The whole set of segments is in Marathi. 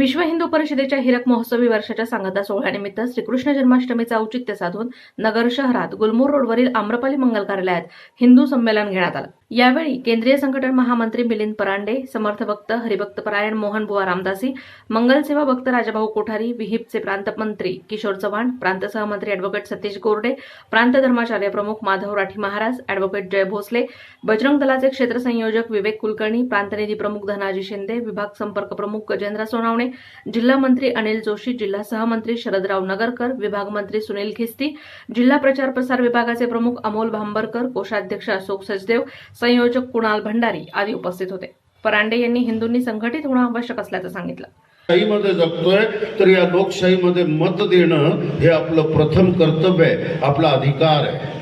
विश्व हिंदू परिषदेच्या हिरक महोत्सवी वर्षाच्या सांगता सोहळ्यानिमित्त श्रीकृष्ण जन्माष्टमीचं औचित्य साधून नगर शहरात गुलमोर रोडवरील आम्रपाली मंगल कार्यालयात हिंदू संमेलन घेण्यात आलं. यावेळी केंद्रीय संघटन महामंत्री मिलिंद परांडे समर्थ भक्त हरिभक्त परायण मोहन बुवा रामदासी मंगलसेवा भक्त राजाभाऊ कोठारी विहिपचे प्रांतमंत्री किशोर चव्हाण प्रांत सहमंत्री अॅडव्होकेट सतीश गोरडे प्रांत धर्माचार्य प्रमुख माधव राठी महाराज अॅडव्होकेट जय भोसले बजरंग दलाचे क्षेत्र संयोजक विवेक कुलकर्णी प्रांतनिधी प्रमुख धनाजी शिंदे विभाग संपर्क प्रमुख गजेंद्र सोनावणे जिल्हा मंत्री अनिल जोशी जिल्हा सहमंत्री शरदराव नगरकर विभाग मंत्री सुनील खिस्ती जिल्हा प्रचार प्रसार विभागाचे प्रमुख अमोल भांबरकर कोषाध्यक्ष अशोक सचदेव संयोजक कुणाल भंडारी आदी उपस्थित होते. परांडे यांनी हिंदूंनी संघटित होणं आवश्यक असल्याचं सांगितलं. शाहीमध्ये जगतोय तर या लोकशाहीमध्ये मत देणं हे आपलं प्रथम कर्तव्य आहे आपला अधिकार आहे.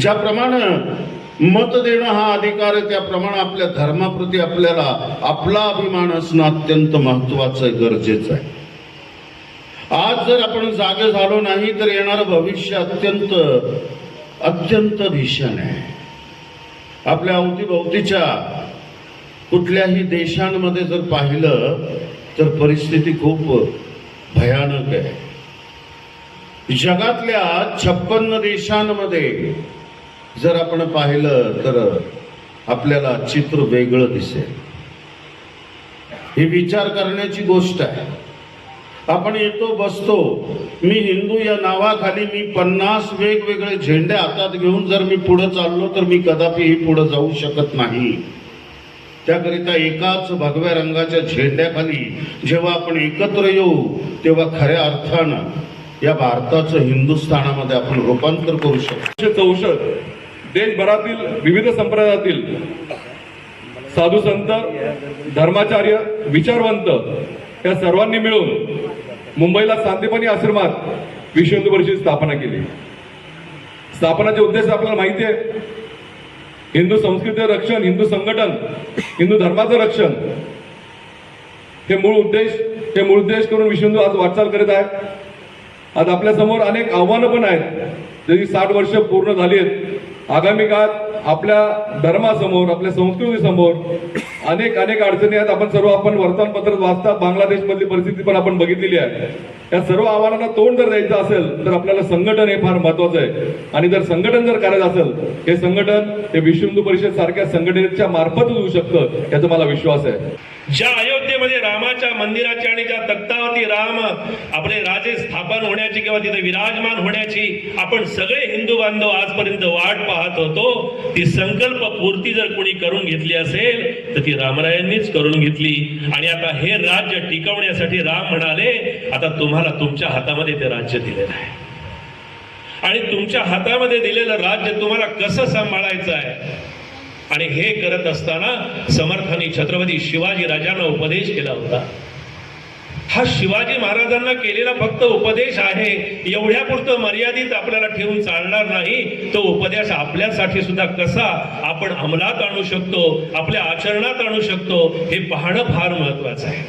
ज्याप्रमाणे मत देणं हा अधिकार आहे त्याप्रमाणे आपल्या धर्माप्रती आपल्याला आपला अभिमान असणं अत्यंत महत्वाचं आहे गरजेचं आहे. आज जर आपण जागे झालो नाही तर येणारं भविष्य अत्यंत अत्यंत भीषण आहे. आपल्या अवतीभोवतीच्या कुठल्याही देशांमध्ये जर पाहिलं तर परिस्थिती खूप भयानक आहे. जगातल्या छप्पन्न देशांमध्ये जर आपण पाहिलं तर आपल्याला चित्र वेगळं दिसेल. ही विचार करण्याची गोष्ट आहे. आपण येतो बसतो. मी हिंदू या नावाखाली मी पन्नास वेगवेगळे झेंडे हातात घेऊन जर मी पुढे चाललो तर मी कदापिही पुढे जाऊ शकत नाही. त्याकरिता एकाच भगव्या रंगाच्या झेंड्याखाली जेव्हा आपण एकत्र येऊ तेव्हा खऱ्या अर्थानं या भारताचं हिंदुस्थानामध्ये आपण रूपांतर करू शकतो. चौषध देशभरातील विविध संप्रदायातील साधू संत धर्माचार्य विचारवंत या सर्वांनी मिळून मुंबईला सांदीपनी आश्रमात विश्व हिंदू परिषदेची स्थापना केली. स्थापनाचे उद्देश आपल्याला माहिती आहे. हिंदू संस्कृतीचं रक्षण हिंदू संघटन हिंदू धर्माचं रक्षण हे मूळ उद्देश हे मूळ उद्देश करून विश्व हिंदू आज वाटचाल करत आहे. आज आपल्यासमोर अनेक आव्हानं पण आहेत. जरी साठ वर्ष पूर्ण झाली आहेत. आगामी काळात आपल्या धर्मासमोर आपल्या संस्कृतीसमोर अनेक अनेक अडचणी आहेत. आपण सर्व आपण वर्तमानपत्र वाचता बांगलादेशमधली परिस्थिती पण आपण बघितलेली आहे. या सर्व आव्हानांना तोंड जर द्यायचं असेल तर आपल्याला संघटन हे फार महत्वाचं आहे. आणि जर संघटन जर करायचं असेल हे संघटन हे विश्व हिंदू परिषद सारख्या संघटनेच्या मार्फत होऊ शकतं याचा मला विश्वास आहे. ज्या म्हणजे रामाच्या मंदिराची आणि ज्या तख्तावरती राम आपले राजे स्थापन होण्याची किंवा तिथे विराजमान होण्याची आपण सगळे हिंदू बांधव आजपर्यंत वाट पाहत होतो ती संकल्प पूर्ती जर कोणी करून घेतली असेल तर ती रामरायांनीच करून घेतली. आणि आता हे राज्य टिकवण्यासाठी राम म्हणाले आता तुम्हाला तुमच्या हातामध्ये ते राज्य दिलेलं आहे. आणि तुमच्या हातामध्ये दिलेलं राज्य तुम्हाला कसं सांभाळायचं आहे? आणि हे करत असताना समर्थांनी छत्रपती शिवाजी राजांना उपदेश केला होता. हा शिवाजी महाराजांना केलेला फक्त उपदेश आहे एवढ्या पुरतं मर्यादित आपल्याला ठेवून चालणार नाही. तो उपदेश आपल्यासाठी सुद्धा कसा आपण अंमलात आणू शकतो आपल्या आचरणात आणू शकतो हे पाहणं फार महत्वाचं आहे.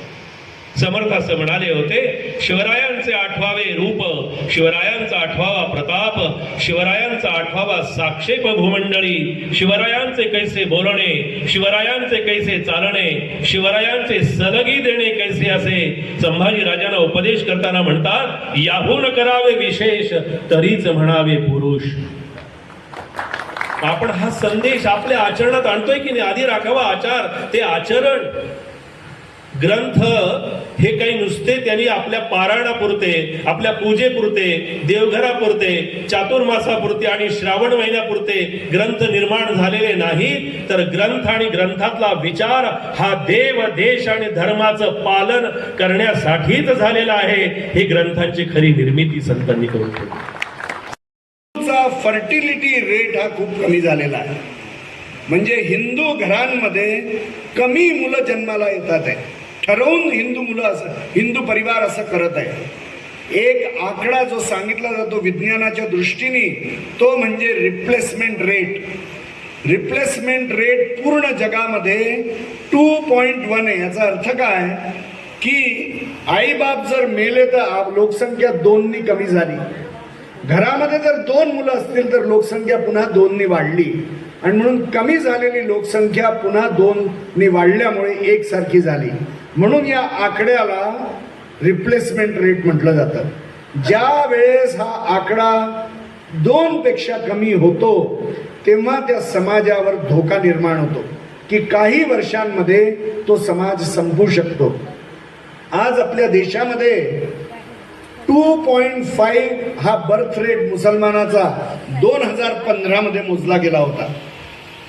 समर्थ असं म्हणाले होते शिवरायांचे आठवावे रूप शिवरायांचा आठवावा प्रताप शिवरायांचा आठवावा साक्षेप भूमंडळी शिवरायांचे कैसे बोलणे शिवरायांचे कैसे चालणे शिवरायांचे सलगी देणे कैसे असे? संभाजी राजांना उपदेश करताना म्हणतात याहून करावे विशेष तरीच म्हणावे पुरुष. आपण हा संदेश आपल्या आचरणात आणतोय की नाही? आधी राखावा आचार ते आचरण. ग्रंथ हे काही नुसते त्यांनी आपल्या पारायणापुरते आपल्या पूजेपुरते देवघरापुरते चातुर्मासापुरते आणि श्रावण महिन्यापुरते ग्रंथ निर्माण झालेले नाही तर ग्रंथ आणि ग्रंथातला विचार हा देव देश आणि धर्माचं पालन करण्यासाठीच झालेला आहे. ही ग्रंथांची खरी निर्मिती संतांनी करून फर्टिलिटी रेट हा खूप कमी झालेला आहे. म्हणजे हिंदू घरांमध्ये कमी मुलं जन्माला येतात आहे ठरवून हिंदू मुलं असं हिंदू परिवार असं करत आहे एक आकडा जो सांगितला जातो विज्ञानाच्या दृष्टीने तो म्हणजे रिप्लेसमेंट रेट रिप्लेसमेंट रेट पूर्ण जगामध्ये टू पॉईंट वन आहे. याचा अर्थ काय? की आईबाप जर मेले तर लोकसंख्या दोननी कमी झाली. घरामध्ये जर दोन मुलं असतील तर लोकसंख्या पुन्हा दोननी वाढली. आणि म्हणून कमी झालेली लोकसंख्या पुन्हा दोननी वाढल्यामुळे एकसारखी झाली. म्हणून या आकड्याला रिप्लेसमेंट रेट म्हटलं जातं. ज्या वेळेस हा आकडा दोन पेक्षा कमी होतो तेव्हा त्या समाजावर धोका निर्माण होतो. की काही वर्षांमध्ये तो समाज संपू शकतो. आज आपल्या देशामध्ये टू पॉइंट फाईव्ह हा बर्थ रेट मुसलमानाचा दोन हजार पंधरामध्ये मोजला गेला होता.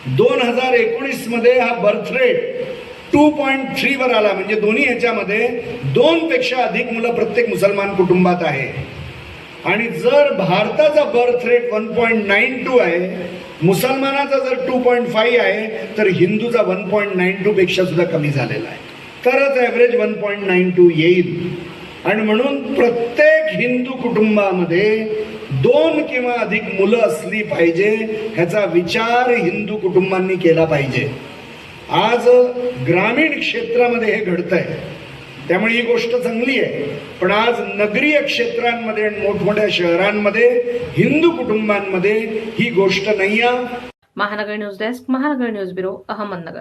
दोन हजार एकोणीसमध्ये हा birth rate two point three वर आला. म्हणजे दोन्ही ह्याच्यामध्ये दोन पेक्षा अधिक मुलं प्रत्येक मुसलमान कुटुंबात आहे. आणि जर भारताचा birth rate one point nine two आहे मुसलमानाचा जर टू पॉईंट फाईव्ह आहे तर हिंदूचा वन पॉईंट नाईन टू पेक्षा सुद्धा कमी झालेला आहे. तरच average one point nine two येईल. आणि म्हणून प्रत्येक हिंदू कुटुंबामध्ये दोन किंवा अधिक मुलं असली पाहिजे ह्याचा विचार हिंदू कुटुंबांनी केला पाहिजे. आज ग्रामीण क्षेत्रामध्ये हे घडतंय. त्यामुळे ही गोष्ट चांगली आहे. पण आज नगरीय क्षेत्रांमध्ये आणि मोठमोठ्या शहरांमध्ये हिंदू कुटुंबांमध्ये ही गोष्ट नाही आहे Mahanagar news desk Mahanagar news bureau Ahmednagar.